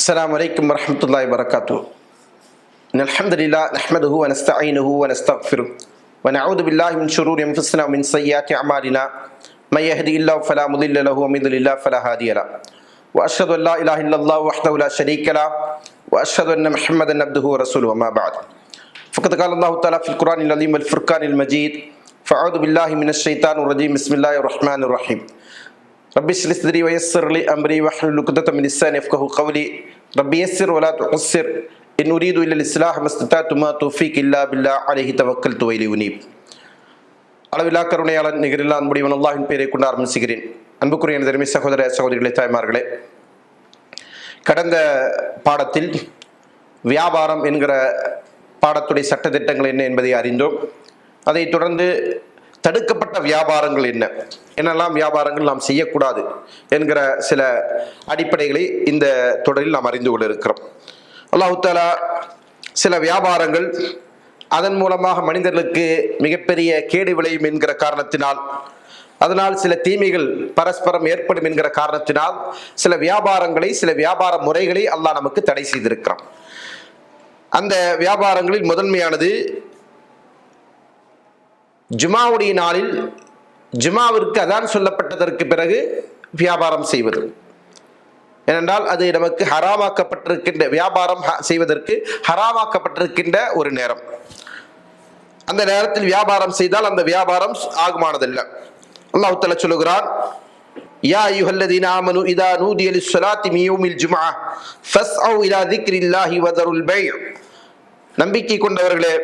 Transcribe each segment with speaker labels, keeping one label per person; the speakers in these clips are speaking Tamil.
Speaker 1: السلام عليكم ورحمة الله وبركاته. إن الحمد لله نحمده ونستعينه ونستغفره ونعوذ بالله من شرور أنفسنا ومن سيئات أعمالنا. من يهدي الله فلا مضل له ومن يضلل الله فلا هادي له. وأشهد أن لا إله إلا الله وحده لا شريك له وأشهد أن محمدا عبده ورسوله وما بعد. فقد قال الله تعالى في القرآن العظيم والفرقان المجيد فأعوذ بالله من الشيطان الرجيم. بسم الله الرحمن الرحيم. ربي اشرح صدري ويسر لي امري واحلل عقدة من لساني يفقهوا قولي ربي يسر ولا تعسر ان اريد الا الاصلاح ما استطعت ما توفيق الا بالله عليه توكلت واليه انيب அளவில்லா கருணையாளன் நிகரில்லா அன்புடையவன் அல்லாஹின் பெயரை கொண்டு ஆரம்பிச்சுகிறேன் அன்புக்குரிய எனது அருமை சகோதர சகோதரிகளே தாய்மார்களே கடந்த பாடத்தில் வியாபாரம் என்கிற பாடத்துடைய சட்டத்திட்டங்கள் என்ன என்பதை அறிந்தோம் அதைத் தொடர்ந்து தடுக்கப்பட்ட வியாபாரங்கள் என்ன என்னெல்லாம் வியாபாரங்கள் நாம் செய்யக்கூடாது என்கிற சில அடிப்படைகளை இந்த தொடரில் நாம் அறிந்து கொள்ள இருக்கிறோம் அல்லாவுதலா சில வியாபாரங்கள் அதன் மூலமாக மனிதர்களுக்கு மிகப்பெரிய கேடு விளையும் என்கிற காரணத்தினால் அதனால் சில தீமைகள் பரஸ்பரம் ஏற்படும் என்கிற காரணத்தினால் சில வியாபாரங்களை சில வியாபார முறைகளை அல்லாஹ் நமக்கு தடை செய்திருக்கிறான். அந்த வியாபாரங்களில் முதன்மையானது ஜுமாவுடைய நாளில் ஜுமாவிற்கு அதான் சொல்லப்பட்டதற்கு பிறகு வியாபாரம் செய்வது. ஏனென்றால் அது நமக்கு ஹராமாக்கப்பட்டிருக்கின்ற வியாபாரம் ஹ- செய்வதற்கு ஹராமாக்கப்பட்டிருக்கின்ற ஒரு நேரம். அந்த நேரத்தில் வியாபாரம் செய்தால் அந்த வியாபாரம் ஆகுமானதல்ல. அல்லாஹ் தஆலா சொல்லுகிறான் யா அய்யுஹல்லதீன ஆமனு இதா நூதிய லிஸ்ஸலாத்தி மின் யௌமில் ஜும்ஆ ஃபஸ்அவு இலா திக்ரில்லாஹி வதருல் பை' நம்பிக்கை கொண்டவர்களே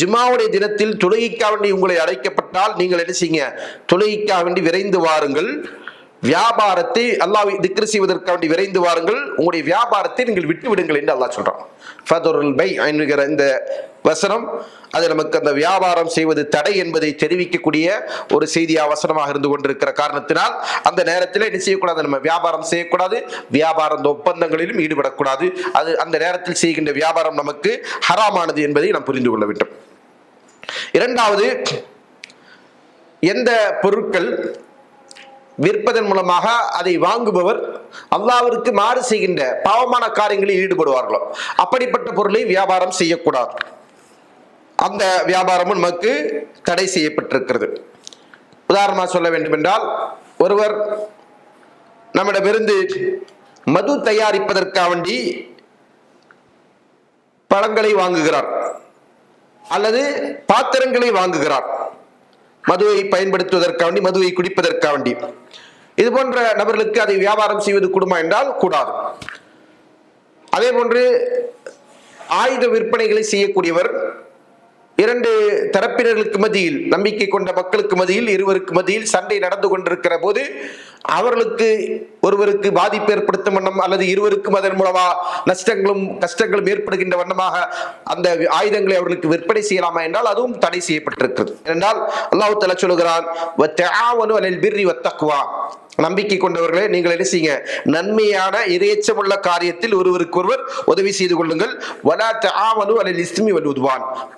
Speaker 1: ஜிமாவுடைய தினத்தில் தொழுகைக்காக வேண்டி உங்களை அழைக்கப்பட்டால் நீங்கள் என்ன செய்யுங்க? தொழுகைக்காக வேண்டி விரைந்து வாருங்கள். வியாபாரத்தை அல்லாஹ் திக்ரு செய்வதற்காக வேண்டி விரைந்து வாருங்கள். உங்களுடைய வியாபாரத்தை நீங்கள் விட்டு விடுங்கள் என்று அல்லாஹ் சொல்றான். ஃபதுருல் பை என்கிற இந்த வசனம் அது நமக்கு அந்த வியாபாரம் செய்வது தடை என்பதை தெரிவிக்கக்கூடிய ஒரு செய்தியா வசனமாக இருந்து கொண்டிருக்கிற காரணத்தினால் அந்த நேரத்தில் என்ன செய்யக்கூடாது? நம்ம வியாபாரம் செய்யக்கூடாது. வியாபார ஒப்பந்தங்களிலும் ஈடுபடக்கூடாது. அது அந்த நேரத்தில் செய்கின்ற வியாபாரம் நமக்கு ஹராமானது என்பதை நாம் புரிந்து கொள்ள வேண்டும். இரண்டாவது எந்த பொருட்கள் விற்பதன் மூலமாக அதை வாங்குபவர் அல்லாவிற்கு மாறு செய்கின்ற பாவமான காரியங்களில் ஈடுபடுவார்களோ. அப்படிப்பட்ட பொருளை வியாபாரம் செய்யக்கூடாது. அந்த வியாபாரமும் நமக்கு தடை செய்யப்பட்டிருக்கிறது. உதாரணமாக சொல்ல வேண்டுமென்றால் ஒருவர் நம்மிடமிருந்து மது தயாரிப்பதற்காக வேண்டி பழங்களை வாங்குகிறார். அல்லது பாத்திரங்களை வாங்குகிறார். மதுவை பயன்படுத்துவதற்காக வேண்டி மதுவை குடிப்பதற்காக வேண்டி இது போன்ற நபர்களுக்கு அதை வியாபாரம் செய்வது கூடுமா என்றால் கூடாது. அதே போன்று ஆயுத விற்பனைகளை செய்யக்கூடியவர் இரண்டு தரப்பினர்களுக்கு மத்தியில் நம்பிக்கை கொண்ட மக்களுக்கு மத்தியில் இருவருக்கு மத்தியில் சண்டை நடந்து கொண்டிருக்கிற போது அவர்களுக்கு ஒருவருக்கு பாதிப்பு ஏற்படுத்தும் வண்ணம் அல்லது இருவருக்கும் அதன் மூலமா நஷ்டங்களும் கஷ்டங்களும் ஏற்படுகின்ற வண்ணமாக அந்த ஆயுதங்களை அவர்களுக்கு விற்பனை செய்யலாமா என்றால் அதுவும் தடை செய்யப்பட்டிருக்கிறது. என்றால் அல்லாஹு தலா சொல்லுகிறான் நம்பிக்கை கொண்டவர்களே நீங்கள் என்ன செய்யுங்க? நன்மையான இறையச்சமுள்ள காரியத்தில் ஒருவருக்கு ஒருவர் உதவி செய்து கொள்ளுங்கள். வலாத்த தஆவனு அல்ல இஸ்மி வல்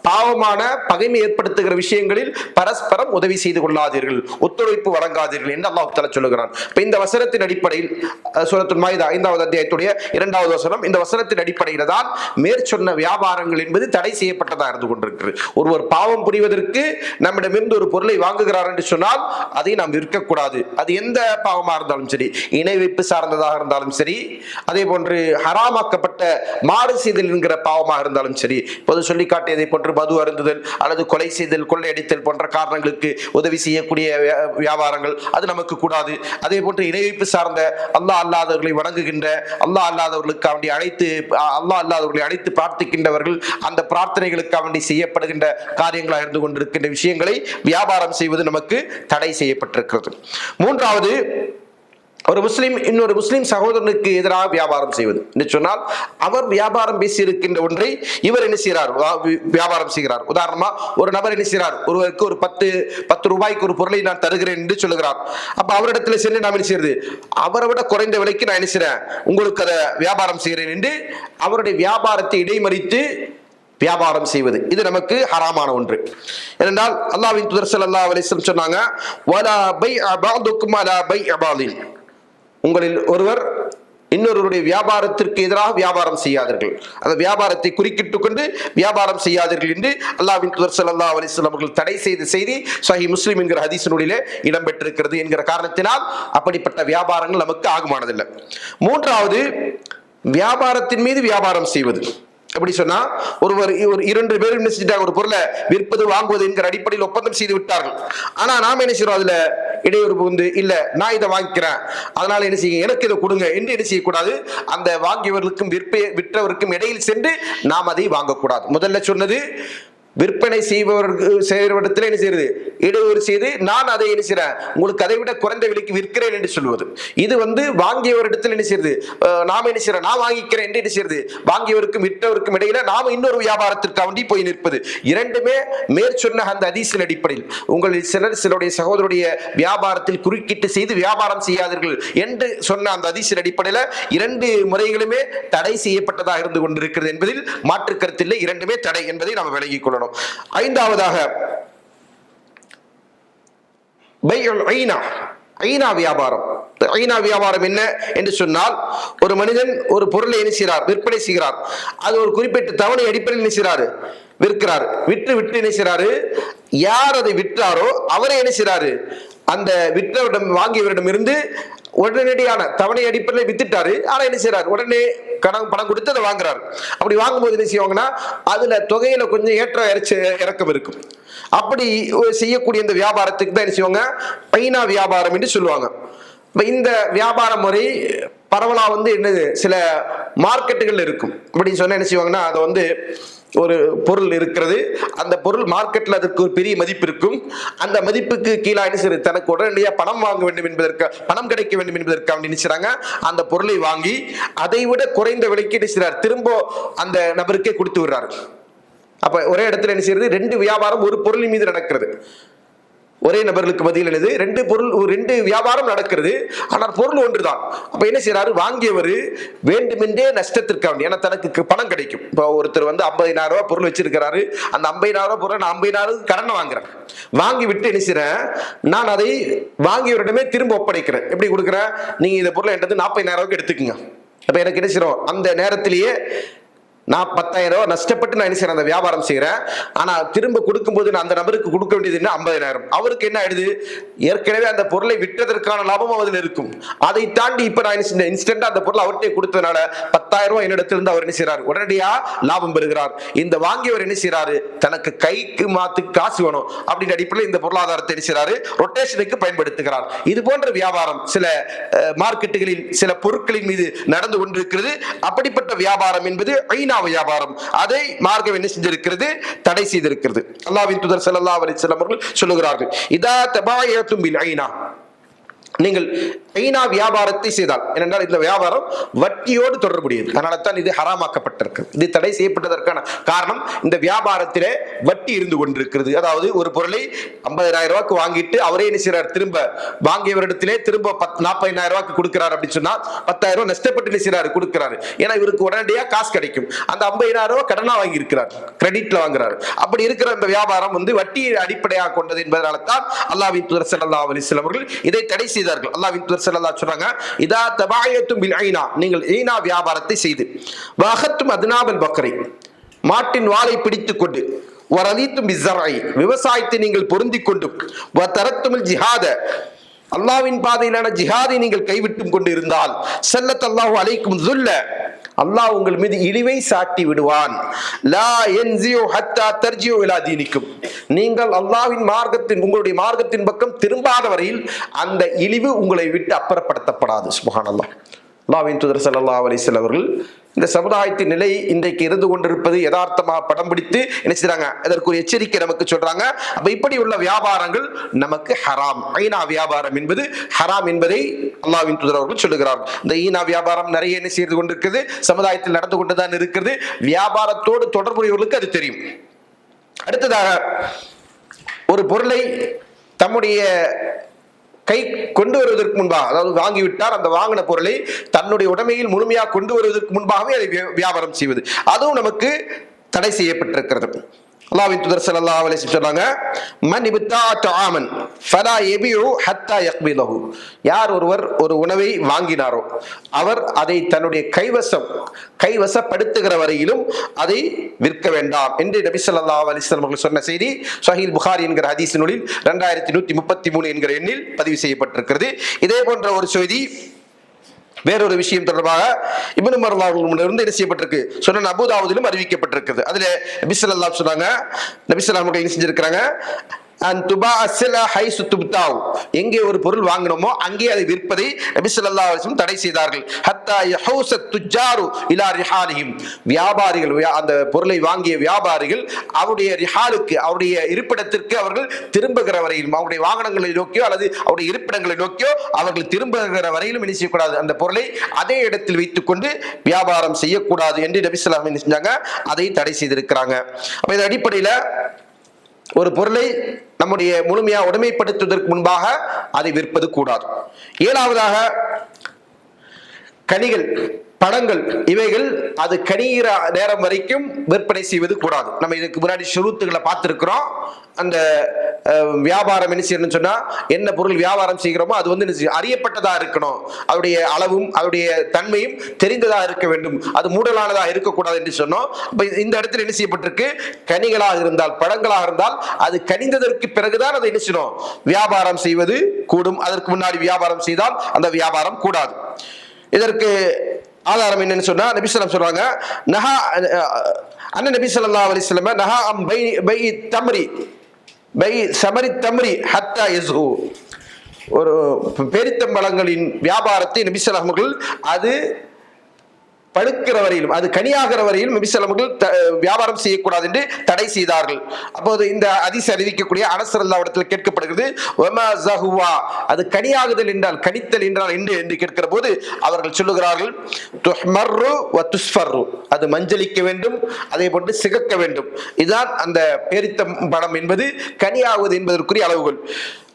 Speaker 1: பாவமான பகைமை ஏற்படுத்துகிற விஷயங்களில் பரஸ்பரம் உதவி செய்து கொள்ளாதீர்கள். ஒத்துழைப்பு வழங்காதீர்கள் என்று அல்லாஹு தஆலா சொல்லுகிறான். இப்போ இந்த வசனத்தின் அடிப்படையில் அஹ், மாயுதா ஐந்தாவது அத்தியாயத்துடைய இரண்டாவது வசனம் இந்த வசனத்தின் அடிப்படையில் தான் மேற்சொன்ன வியாபாரங்கள் என்பது தடை செய்யப்பட்டதாக இருந்து கொண்டிருக்கிறது. ஒருவர் பாவம் புரிவதற்கு நம்மிடமிருந்து ஒரு பொருளை வாங்குகிறார் என்று சொன்னால் அதை நாம் விற்கக்கூடாது. அது எந்த பாவமாக இருந்தாலும் சரி இணை வைப்பு சார்ந்ததாக இருந்தாலும் சரி அதே போன்று ஹராமாக்கப்பட்ட மாறு செய்தல் என்கிற பாவமாக இருந்தாலும் சரி இப்போது சொல்லி காட்டியதை போன்று மது அருந்துதல் அல்லது கொலை செய்தல் கொள்ளையடித்தல் போன்ற காரணங்களுக்கு உதவி செய்யக்கூடிய வியா- வியாபாரங்கள் அது நமக்கு கூடாது. அதே போன்று இணை வைப்பு சார்ந்த அல்லாஹ் அல்லாதவர்களை வணங்குகின்ற அல்லாஹ் அல்லாதவர்களுக்கு வேண்டி அழைத்து அல்லாஹ் அல்லாதவர்களை அழைத்து பிரார்த்திக்கின்றவர்கள் அந்த பிரார்த்தனைகளுக்காக வேண்டி செய்யப்படுகின்ற காரியங்களாக இருந்து கொண்டிருக்கின்ற விஷயங்களை வியாபாரம் செய்வது நமக்கு தடை செய்யப்பட்டிருக்கிறது. மூன்றாவது ஒரு முஸ்லீம் இன்னொரு முஸ்லீம் சகோதரனுக்கு எதிராக வியாபாரம் செய்வது என்று சொன்னால் அவர் வியாபாரம் பேசியிருக்கின்ற ஒன்றை இவர் என்ன செய்கிறார்? வியாபாரம் செய்கிறார். உதாரணமா ஒரு நபர் என்ன செய்கிறார்? ஒருவருக்கு ஒரு பத்து பத்து ரூபாய்க்கு ஒரு பொருளை நான் தருகிறேன் என்று சொல்லுகிறார். அப்ப அவரிடத்துல சென்று நாம் என்ன செய்யறது? அவரை விட குறைந்த விலைக்கு நான் என்ன செய்யறேன் உங்களுக்கு அதை வியாபாரம் செய்கிறேன் என்று அவருடைய வியாபாரத்தை இடைமறித்து வியாபாரம் செய்வது. இது நமக்கு ஹராமான ஒன்று. ஏனென்றால் அல்லாவின் தூதர் ஸல்லல்லாஹு அலைஹி சொன்னாங்க உங்களில் ஒருவர் இன்னொருவருடைய வியாபாரத்திற்கு எதிராக வியாபாரம் செய்யாதீர்கள். அந்த வியாபாரத்தை குறுக்கிட்டுக் கொண்டு வியாபாரம் செய்யாதீர்கள் என்று அல்லாவின் தூதர் சல்லா அலிஸ்லாம் அவர்கள் தடை செய்த செய்தி சஹி முஸ்லிம் என்கிற ஹதீசனுடைய இடம்பெற்றிருக்கிறது என்கிற காரணத்தினால் அப்படிப்பட்ட வியாபாரங்கள் நமக்கு ஆகுமானதில்லை. மூன்றாவது வியாபாரத்தின் மீது வியாபாரம் செய்வது. எப்படி சொன்னா ஒருவர் ஒரு இரண்டு பேரும் என்ன செஞ்சிட்டாங்க? ஒரு பொருளை விற்பது வாங்குவது என்கிற அடிப்படையில் ஒப்பந்தம் செய்து விட்டார்கள். ஆனா நாம என்ன செய்யறோம் அதுல? இடையூறு புகுந்து இல்ல நான் இதை வாங்கிக்கிறேன். அதனால என்ன செய்ய எனக்கு இதை கொடுங்க என்று என்ன செய்யக்கூடாது? அந்த வாங்கியவர்களுக்கும் விற்ப விற்றவருக்கும் இடையில் சென்று நாம் அதை வாங்கக்கூடாது. முதல்ல சொன்னது விற்பனை செய்பவருக்கு செய்வரிடத்தில் என்ன செய்யறது இடையூறு செய்து நான் அதை என்ன செய்யறேன் உங்களுக்கு அதை விட குறைந்த விலைக்கு விற்கிறேன் என்று சொல்வது இது வந்து வாங்கியவரிடத்தில் என்ன செய்யறது நாம் என்ன செய்யறோம் நான் வாங்கிக்கிறேன் என்று என்ன செய்யறது வாங்கியவருக்கும் விற்றவருக்கும் இடையில நாம இன்னொரு வியாபாரத்திற்காக வேண்டி போய் நிற்பது. இரண்டுமே மேற்சொன்ன அந்த அதிசல் அடிப்படையில். உங்களில் சிலர் சிலருடைய சகோதரருடைய வியாபாரத்தில் குறுக்கிட்டு செய்து வியாபாரம் செய்யாதீர்கள் என்று சொன்ன அந்த அதிசல் அடிப்படையில் இரண்டு முறைகளுமே தடை செய்யப்பட்டதாக இருந்து கொண்டிருக்கிறது என்பதில் மாற்று கருத்தில்லை இரண்டுமே தடை என்பதை நாம் விளங்கிக் கொள்ளணும். ஐந்தாவதாக பையுல் ஐனா. வியாபாரம். ஐநா வியாபாரம் என்ன என்று சொன்னால் ஒரு மனிதன் ஒரு பொருளை இணைச்சார் விற்பனை செய்கிறார். அது ஒரு குறிப்பிட்ட தவணை அடிப்படையில் என்ன விற்கிறார். விற்று விட்டு என்ன யார் அதை விற்றாரோ அவரை இணைச்சாரு அந்த விற்றவரிடம் வாங்கியவரிடம் இருந்து உடனடியான தவணை அடிப்படையில் வித்துட்டாரு. ஆனா என்ன செய்யறாரு உடனே கடன் பணம் கொடுத்து அதை வாங்குறாரு. அப்படி வாங்கும்போது என்ன செய்வாங்கன்னா அதுல தொகையில கொஞ்சம் ஏற்ற இறச்சி இறக்கம் இருக்கும். அப்படி செய்யக்கூடிய இந்த வியாபாரத்துக்கு தான் என்ன செய்வாங்க? பைனா வியாபாரம் என்று சொல்லுவாங்க. இந்த வியாபார முறை பரவலாக வந்து என்னது? சில மார்க்கெட்டுகள் இருக்கும். அப்படின்னு சொன்னால் என்ன செய்வாங்கன்னா அதை வந்து ஒரு பொருள் இருக்கிறது. அந்த பொருள் மார்க்கெட்ல அதற்கு ஒரு பெரிய மதிப்பு இருக்கும். அந்த மதிப்புக்கு கீழே என்ன தனக்கு உடனடியாக பணம் வாங்க வேண்டும் என்பதற்கு பணம் கிடைக்க வேண்டும் என்பதற்காக நினைச்சாங்க அந்த பொருளை வாங்கி அதை விட குறைந்த விலைக்கு நினைச்சார் திரும்ப அந்த நபருக்கே கொடுத்து விடுறாரு. அப்ப ஒரே இடத்துல என்ன செய்யறது? ரெண்டு வியாபாரம் ஒரு பொருளின் மீது நடக்கிறது. ஒரே நபர்களுக்கு மத்தியில் என்னது? ரெண்டு பொருள் ஒரு ரெண்டு வியாபாரம் நடக்கிறது. ஆனால் பொருள் ஒன்றுதான். அப்போ என்ன செய்யறாரு வாங்கியவர் வேண்டுமென்றே நஷ்டத்திற்காக வேண்டி, ஏன்னா தனக்கு பணம் கிடைக்கும். இப்போ ஒருத்தர் வந்து 50000 ரூபாய் பொருள் வச்சிருக்கிறாரு. அந்த 50000 ரூபாய் பொருள் நான் 50000 கடனை வாங்குறேன். வாங்கி விட்டு என்ன செய்யறேன் நான் அதை வாங்கியவரிடமே திரும்ப ஒப்படைக்கிறேன். எப்படி கொடுக்குறேன்? நீங்க இந்த பொருளை என்கிட்ட 40000 ரூபாய்க்கு எடுத்துக்கோங்க. அப்போ எனக்கு என்ன செய்யறோம் அந்த நேரத்திலேயே நான் பத்தாயிரம் ரூபாய் நஷ்டப்பட்டு நான் என்ன செய்றேன்? அந்த வியாபாரம் செய்கிறேன் ஆனா திரும்ப கொடுக்கும்போது நான் அந்த நபருக்கு கொடுக்க வேண்டியது என்ன? ஐம்பதாயிரம். அவருக்கு என்ன ஆயிடுது? ஏற்கனவே அந்த பொருளை விற்றதற்கான லாபமும் அதில் இருக்கும். அதை தாண்டி இப்ப நான் என்ன இன்ஸ்டன்டா அந்த பொருளை அவர்கிட்ட கொடுத்ததுனால பத்தாயிரம் ரூபாய் என்னிடத்திலிருந்து அவர் என்ன செய்கிறார் உடனடியா லாபம் பெறுகிறார். இந்த வாங்கியவர் என்ன செய்றாரு? தனக்கு கைக்கு மாத்து காசு வேணும் அப்படின்ற அடிப்படையில் இந்த பொருளாதாரத்தை என்ன செய்றாரு? ரொட்டேஷனுக்கு பயன்படுத்துகிறார். இது போன்ற வியாபாரம் சில மார்க்கெட்டுகளில் சில பொருட்களின் மீது நடந்து கொண்டிருக்கிறது. அப்படிப்பட்ட வியாபாரம் என்பது ஐநா வியாபாரம் அதை மார்க்கம் என்ன செஞ்சிருக்கிறது? தடை செய்திருக்கிறது. அல்லாவின் துதர் ஸல்லல்லாஹு அலைஹி அவர்கள் சொல்லுகிறார்கள் இதா தபாயத்தும் பில் ஐனா. நீங்கள் ஐநா வியாபாரத்தை செய்தால் ஏனென்றால் இந்த வியாபாரம் வட்டியோடு தொடர்புடையது. அதனால தான் இது ஹராமாக்கப்பட்டிருக்கு இது தடை செய்யப்பட்டதற்கான காரணம் இந்த வியாபாரத்திலே வட்டி இருந்து கொண்டிருக்கிறது. அதாவது ஒரு பொருளை 50000 ரூபாய்க்கு வாங்கிட்டு அவரே என்ன செய்யறார் திரும்ப வாங்கியவரிடத்திலே திரும்ப பத் நாற்பதாயிரம் ரூபாய்க்கு கொடுக்கிறார் அப்படின்னு சொன்னா பத்தாயிரம் ரூபாய் நஷ்டப்பட்டு என்ன செய்யறாரு கொடுக்கிறாரு. ஏன்னா இவருக்கு உடனடியாக காசு கிடைக்கும். அந்த 50000 ரூபாய் கடனா வாங்கி இருக்கிறார் கிரெடிட்ல வாங்குறாரு. அப்படி இருக்கிற அந்த வியாபாரம் வந்து வட்டியை அடிப்படையாக கொண்டது என்பதனால தான் அல்லாவின் தூதர் ஸல்லல்லாஹு அலிஸ்லாம் அவர்கள் இதை தடை செய்தார்கள். அல்லாஹ்வின் தூதர் ஸல்லல்லாஹு சொல்றாங்க இதா தபாயத்தும் பில் ஐனா நீங்கள் ஈனா வியாபாரத்தை செய்து வஹத்தும் அத்னாபல் பக்ரை. மாட்டின் வாளை பிடித்துக் கொண்டு வரதீத்தும் பிஸ்ஸரை விவசாயத்தை நீங்கள் பொருந்தி கொண்டு வதரத்துமில் ஜிஹாத. அல்லாவின் பாதையிலான ஜிஹாதை நீங்கள் கைவிட்டும் கொண்டு இருந்தால் செல்லத் அல்லாஹு அலைக்கும் துல்ல அல்லாஹ் உங்கள் மீது இழிவை சாட்டி விடுவான். லா என்ஜியோ ஹத்தா தர்ஜியோ இலா தீனிக்கும். நீங்கள் அல்லாஹ்வின் மார்க்கத்தின் உங்களுடைய மார்க்கத்தின் பக்கம் திரும்பாத வரையில் அந்த இழிவு உங்களை விட்டு அப்புறப்படுத்தப்படாது. சுபஹானல்லாஹ். அல்லாவின் தூதர் சல்லா அலிஸ்வல் அவர்கள் இந்த சமுதாயத்தின் நிலை இன்றைக்கு இருந்து கொண்டிருப்பது யதார்த்தமாக படம் பிடித்து என்ன செய்றாங்க? அதற்கு ஒரு எச்சரிக்கை நமக்கு சொல்றாங்க. அப்ப இப்படி உள்ள வியாபாரங்கள் நமக்கு ஹராம். ஐநா வியாபாரம் என்பது ஹராம் என்பதை அல்லாவின் தூதர் அவர்கள் சொல்லுகிறார். இந்த ஈனா வியாபாரம் நிறைய என்ன செய்து கொண்டிருக்கிறது சமுதாயத்தில் நடந்து கொண்டுதான் இருக்கிறது வியாபாரத்தோடு தொடர்புடையவர்களுக்கு அது தெரியும். அடுத்ததாக ஒரு பொருளை தம்முடைய கை கொண்டு வருவதற்கு முன்பாக அதாவது வாங்கிவிட்டார் அந்த வாங்கின பொருளை தன்னுடைய உடமையில் முழுமையாக கொண்டு வருவதற்கு முன்பாகவே அதை வியா- வியாபாரம் செய்வது. அதுவும் நமக்கு தடை செய்யப்பட்டிருக்கிறது. அல்லாவின் தூதர் ஸல்லல்லாஹு அலைஹி வஸல்லம் சொன்னாங்க மன் இபித்தா டாமன் ஃபலா எபியு ஹத்தா யக்பிலஹு. யார் ஒருவர் ஒரு உணவை வாங்கினாரோ அவர் அதை தன்னுடைய கைவசம் கைவசப்படுத்துகிற வரையிலும் அதை விற்க வேண்டாம் என்று நபி ஸல்லல்லாஹு அலைஹி அவர்கள் சொன்ன செய்தி சஹீல் புகார் என்கிற ஹதீஸ் நூலில் ரெண்டாயிரத்தி நூற்றி முப்பத்தி மூணு என்கிற எண்ணில் பதிவு செய்யப்பட்டிருக்கிறது. இதே போன்ற ஒரு செய்தி வேறொரு விஷயம் தொடர்பாக இப்னு மர்லா அவர்களிடமிருந்து என்ன செய்யப்பட்டிருக்கு? சொன்ன அபுதாவுதிலும் அறிவிக்கப்பட்டிருக்குது அதில் நபி அல்லாஹ் சொன்னாங்க நபிசல்லாம் என்ன செஞ்சிருக்கிறாங்க? துபா அஸ்ஸல ஹை துப்தாவ் எங்கே ஒரு பொருள் வாங்கினோமோ அங்கே அதை விற்பதை நபி சொல்லா அலைஹி தடை செய்தார்கள். ஹத்தா யஹூச துஜாரு இலா ரிஹாலிஹிம். வியாபாரிகள் வியா- அந்த பொருளை வாங்கிய வியாபாரிகள் அவருடைய ரிஹாலுக்கு அவருடைய இருப்பிடத்திற்கு அவர்கள் திரும்புகிற வரையிலும் அவருடைய வாகனங்களை நோக்கியோ அல்லது அவருடைய இருப்பிடங்களை நோக்கியோ அவர்கள் திரும்புகிற வரையிலும் என்ன செய்யக்கூடாது? அந்த பொருளை அதே இடத்தில் வைத்துக்கொண்டு வியாபாரம் செய்யக்கூடாது என்று நபி ஸல்லல்லாஹு என்ன செஞ்சாங்க? அதை தடை செய்திருக்கிறாங்க. அப்ப இந்த அடிப்படையில் ஒரு பொருளை நம்முடைய முழுமையா உடைமைப்படுத்துவதற்கு முன்பாக அதை விற்பது கூடாது. ஏழாவதாக கனிகள் பழங்கள் இவைகள் அது கணிகிற நேரம் வரைக்கும் விற்பனை செய்வது கூடாது. நம்ம இதுக்கு முன்னாடி சுருத்துகளை பார்த்துருக்கிறோம். அந்த வியாபாரம் என்ன செய்யணும்னு சொன்னா என்ன பொருள் வியாபாரம் செய்கிறோமோ அது வந்து என்ன அறியப்பட்டதா இருக்கணும். அவருடைய அளவும் அவருடைய தன்மையும் தெரிந்ததா இருக்க வேண்டும். அது மூடலானதா இருக்கக்கூடாது என்று சொன்னோம். அப்ப இந்த இடத்துல என்ன செய்யப்பட்டிருக்கு? கனிகளாக இருந்தால் பழங்களாக இருந்தால் அது கனிந்ததற்கு பிறகுதான் அதை என்ன செய்யணும்? வியாபாரம் செய்வது கூடும். அதற்கு முன்னாடி வியாபாரம் செய்தால் அந்த வியாபாரம் கூடாது. இதற்கு ஆதாரம் என்னன்னு சொன்னா நபிசலம் சொல்றாங்க நஹா அண்ணன் நபி சொல்லா அலிஸ்லம நஹா அம் பை பை தம்ரி. பை சமரி தமரி ஹத்தா எசு ஒரு பெரித்தம்பளங்களின் வியாபாரத்தை நபி அது பழுக்கிற வரையிலும் அது கனியாகிற வரையிலும் நபிசல்லமர்கள் வியாபாரம் செய்யக்கூடாது என்று தடை செய்தார்கள் அப்போது இந்த அதிச அறிவிக்கக்கூடிய அனசரல்லா இடத்தில் கேட்கப்படுகிறது ஜஹுவா." அது கனியாகுதல் என்றால் கனித்தல் என்றால் என்று என்று கேட்கிற போது அவர்கள் சொல்லுகிறார்கள் வ அது மஞ்சளிக்க வேண்டும் அதே போன்று சிகக்க வேண்டும் இதுதான் அந்த பேரித்தம் படம் என்பது கனியாகுவது என்பதற்குரிய அளவுகள்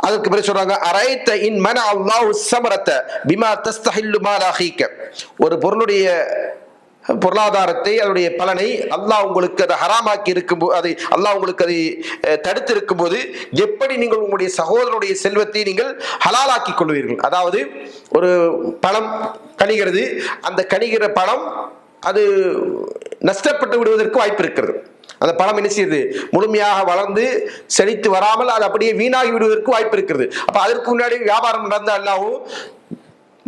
Speaker 1: அதுக்கு பிறகு சொல்றாங்க அரைத்த இன் மன அல்லாஹ் சமரத்த பிமா தஸ்தஹில்லு மாலாஹிக்க ஒரு பொருளுடைய பொருளாதாரத்தை அதனுடைய பலனை அல்லாஹ் உங்களுக்கு அதை ஹராமாக்கி இருக்கும் அதை அல்லாஹ் உங்களுக்கு அதை தடுத்து இருக்கும்போது எப்படி நீங்கள் உங்களுடைய சகோதரனுடைய செல்வத்தை நீங்கள் ஹலாலாக்கி கொள்வீர்கள்? அதாவது ஒரு பணம் கணிகிறது அந்த கணிகிற பணம் அது நஷ்டப்பட்டு விடுவதற்கு வாய்ப்பு இருக்கிறது. அந்த பழம் என்ன செய்யுது? முழுமையாக வளர்ந்து செழித்து வராமல் அது அப்படியே வீணாகி விடுவதற்கு வாய்ப்பு இருக்கிறது. அப்ப அதற்கு முன்னாடி வியாபாரம் நடந்த அல்லாவும்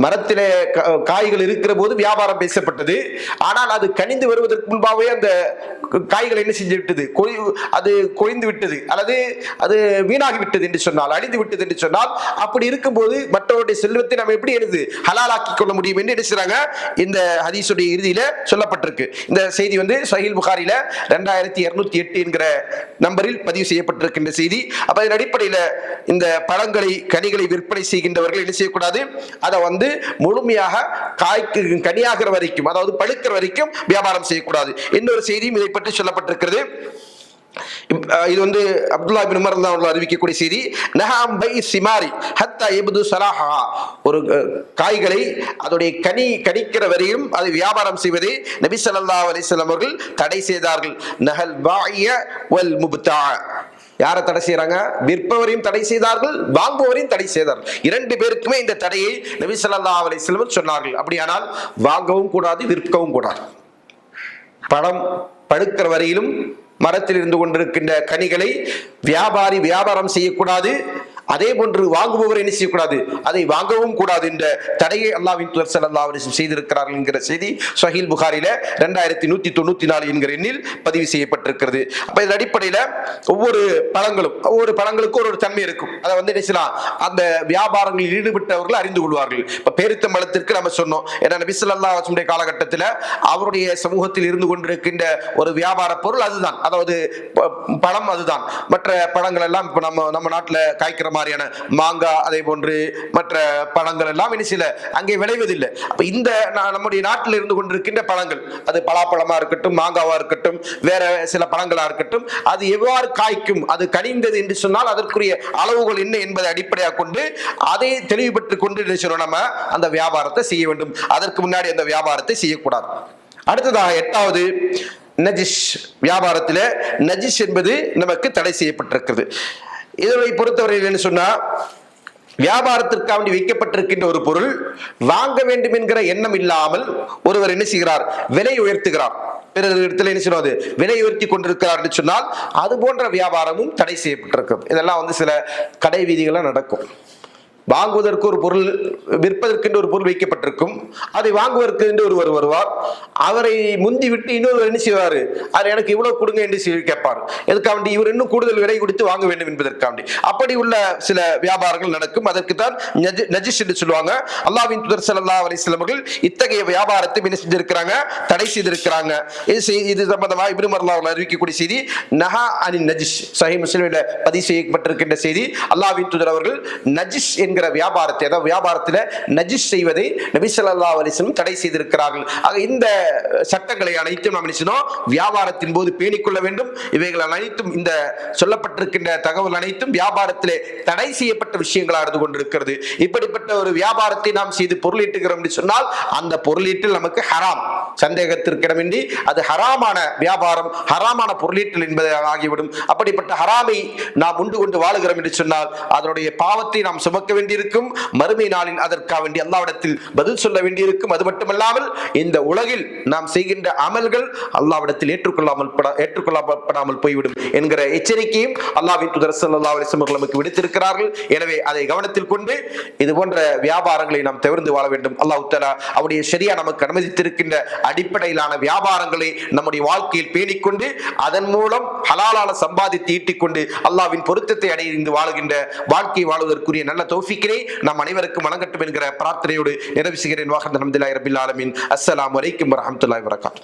Speaker 1: மரத்திலே கா- காய்கள் இருக்கிற போது வியாபாரம் பேசப்பட்டது. ஆனால் அது கனிந்து வருவதற்கு முன்பாகவே அந்த காய்கள் என்ன செஞ்சு விட்டது? கொய் அது கொய்ந்து விட்டது. அல்லது அது வீணாகி விட்டது என்று சொன்னால் அழிந்து விட்டது என்று சொன்னால் அப்படி இருக்கும்போது மற்றவருடைய செல்வத்தை நம்ம எப்படி எழுது ஹலாலாக்கி கொள்ள முடியும் என்று என்ன இந்த ஹதீஸுடைய இறுதியில சொல்லப்பட்டிருக்கு. இந்த செய்தி வந்து சஹில் புகாரில ரெண்டாயிரத்தி இருநூத்தி எட்டு என்கிற நம்பரில் பதிவு செய்யப்பட்டிருக்கின்ற செய்தி. அப்ப அதன் அடிப்படையில் இந்த பழங்களை கனிகளை விற்பனை செய்கின்றவர்கள் என்ன செய்யக்கூடாது? அதை வந்து முழுமையாக காய்க்கு கனியாகிற வரைக்கும் அதாவது பழுக்கிற வரைக்கும் வியாபாரம் செய்யக்கூடாது. இன்னொரு செய்தியும் இதை பற்றி சொல்லப்பட்டிருக்கிறது. இது வந்து அப்துல்லா பின் உமர் அவர்கள் அறிவிக்கக்கூடிய செய்தி. நஹாம் பை சிமாரி ஹத்தா எபுது சலாஹா. ஒரு காய்களை அதோடைய கனி கனிக்கிற வரையும் அதை வியாபாரம் செய்வதை நபி சல்லா அலிஸ்லாம் அவர்கள் தடை செய்தார்கள். நஹல் பாய வல் முப்தா. யாரை தடை செய்யறாங்க விற்பவரையும் தடை செய்தார்கள் வாங்குபவரையும் தடை செய்தார்கள். இரண்டு பேருக்குமே இந்த தடையை நபி ஸல்லல்லாஹு அலைஹி வஸல்லம் சொன்னார்கள். அப்படியானால் வாங்கவும் கூடாது விற்கவும் கூடாது. பழம் பழுக்கிற வரையிலும் மரத்தில் இருந்து கொண்டிருக்கின்ற கனிகளை வியாபாரி வியாபாரம் செய்யக்கூடாது. அதே போன்று வாங்குபவர் என்ன செய்யக்கூடாது? அதை வாங்கவும் கூடாது என்ற தடையை அல்லாவின் தூதர் ஸல்லல்லாஹு அலைஹி செய்திருக்கிறார்கள் என்கிற செய்தி சஹீல் புகாரில ரெண்டாயிரத்தி நூத்தி தொண்ணூத்தி நாலு என்கிற எண்ணில் பதிவு செய்யப்பட்டிருக்கிறது. அப்ப இதன் அடிப்படையில ஒவ்வொரு பழங்களும் ஒவ்வொரு பழங்களுக்கும் ஒரு ஒரு தன்மை இருக்கும். அதை வந்து என்ன செய்யலாம்? அந்த வியாபாரங்களில் ஈடுபட்டவர்கள் அறிந்து கொள்வார்கள். இப்ப மலத்திற்கு நம்ம சொன்னோம். ஏன்னா நபி ஸல்லல்லாஹு அலைஹி காலகட்டத்தில் அவருடைய சமூகத்தில் இருந்து கொண்டிருக்கின்ற ஒரு வியாபார பொருள் அதுதான். அதாவது ப- பழம் அதுதான். மற்ற பழங்கள் எல்லாம் இப்ப நம்ம நம்ம நாட்டில் காய்க்கிற மாதிரியான மாங்காய் அதே போன்று மற்ற பழங்கள் எல்லாம் என்ன சில அங்கே விளைவதில்லை. அப்ப இந்த நம்முடைய நாட்டில் இருந்து கொண்டிருக்கின்ற பழங்கள் அது பலாப்பழமா இருக்கட்டும் மாங்காவா இருக்கட்டும் வேற சில பழங்களா இருக்கட்டும் அது எவ்வாறு காய்க்கும் அது கனிந்தது என்று சொன்னால் அதற்குரிய அளவுகள் என்ன என்பதை அடிப்படையாக கொண்டு அதை தெளிவுபட்டுக் கொண்டு என்ன நம்ம அந்த வியாபாரத்தை செய்ய வேண்டும். அதற்கு முன்னாடி அந்த வியாபாரத்தை செய்யக்கூடாது. அடுத்ததாக எட்டாவது நஜிஷ். வியாபாரத்தில் நஜிஷ் என்பது நமக்கு தடை செய்யப்பட்டிருக்கிறது. இதனை பொறுத்தவரையில் என்ன சொன்னா வியாபாரத்திற்காக வேண்டி வைக்கப்பட்டிருக்கின்ற ஒரு பொருள் வாங்க வேண்டும் என்கிற எண்ணம் இல்லாமல் ஒருவர் என்ன செய்கிறார்? விலை உயர்த்துகிறார். பிறர் இடத்துல என்ன சொல்வது அது விலை உயர்த்தி கொண்டிருக்கிறார் என்று சொன்னால் அது போன்ற வியாபாரமும் தடை செய்யப்பட்டிருக்கும். இதெல்லாம் வந்து சில கடை வீதிகளாக நடக்கும். வாங்குவதற்கு ஒரு பொருள் விற்பதற்கென்று ஒரு பொருள் வைக்கப்பட்டிருக்கும். அதை வாங்குவதற்கு என்று ஒருவர் வருவார். அவரை முந்தி விட்டு இன்னொரு என்ன செய்வார்? அவர் எனக்கு இவ்வளவு கொடுங்க என்று கேட்பார். எதுக்காண்டி? இவர் இன்னும் கூடுதல் விலை கொடுத்து வாங்க வேண்டும் என்பதற்காண்டி. அப்படி உள்ள சில வியாபாரங்கள் நடக்கும். அதற்கு தான் நஜிஷ் என்று சொல்லுவாங்க. அல்லாவின் துதர் சல்லா அலிஸ்லாம் அவர்கள் இத்தகைய வியாபாரத்தை என்ன செஞ்சிருக்கிறாங்க? தடை செய்திருக்கிறாங்க. இது செய்- இது சம்பந்தமாக இப்னு மர்லா அவர்கள் அறிவிக்கக்கூடிய செய்தி நஹா அனி நஜிஷ் சஹி முஸ்லிமில் பதிவு செய்யப்பட்டிருக்கின்ற செய்தி அல்லாவின் துதர் அவர்கள் நஜிஷ் என்கிற வியாபாரத்தை அதாவது வியாபாரத்தில் நஜிஷ் செய்வதை நபி சல்லா அலிஸ்லம் தடை செய்திருக்கிறார்கள். ஆக இந்த சட்டங்களை அனைத்தும் நாம் நினைச்சோம் வியாபாரத்தின் போது பேணிக்கொள்ள வேண்டும். இவைகள் அனைத்தும் இந்த சொல்லப்பட்டிருக்கின்ற தகவல் அனைத்தும் வியாபாரத்திலே தடை செய்யப்பட்ட விஷயங்களாக இருந்து கொண்டிருக்கிறது. இப்படிப்பட்ட ஒரு வியாபாரத்தை நாம் செய்து பொருளீட்டுகிறோம் என்று சொன்னால் அந்த பொருளீட்டில் நமக்கு ஹராம். சந்தேகத்திற்கிடமின்றி அது ஹராமான வியாபாரம் ஹராமான பொருளீட்டல் என்பது ஆகிவிடும். அப்படிப்பட்ட ஹராமை நாம் உண்டு கொண்டு வாழுகிறோம் என்று சொன்னால் அதனுடைய பாவத்தை நாம் சுமக்க வேண்டியிருக்கும். மறுமை நாளில் அதற்காக வேண்டி அல்லாவிடத்தில் பதில் சொல்ல வேண்டியிருக்கும். அது மட்டுமல்லாமல் இந்த உலகில் நாம் செய்கின்ற அமல்கள் அல்லாவிடத்தில் ஏற்றுக்கொள்ளாமல் ஏற்றுக்கொள்ளப்படாமல் போய்விடும் என்கிற எச்சரிக்கையும் அல்லாவின் துதர் சல்லா அலிஸ்லம் நமக்கு விடுத்திருக்கிறார்கள். எனவே அதை கவனத்தில் கொண்டு இது போன்ற வியாபாரங்களை நாம் தவிர்த்து வாழ வேண்டும். அல்லாஹ் தஆலா அவருடைய சரியா நமக்கு அனுமதித்திருக்கின்ற அடிப்படையிலான வியாபாரங்களை நம்முடைய வாழ்க்கையில் பேணிக்கொண்டு அதன் மூலம் ஹலாலால சம்பாதித்து ஈட்டிக்கொண்டு அல்லாவின் பொருத்தத்தை அடைந்து வாழுகின்ற வாழ்க்கை வாழ்வதற்குரிய நல்ல தௌஃபிக்கினை நாம் அனைவருக்கும் வழங்கட்டும் என்கிற பிரார்த்தனையோடு நிறைவு செய்கிறேன். வாகன் அஹமதுல்லாஹி ரபில் ஆலமீன். அஸ்ஸலாமு ورحمة الله وبركاته.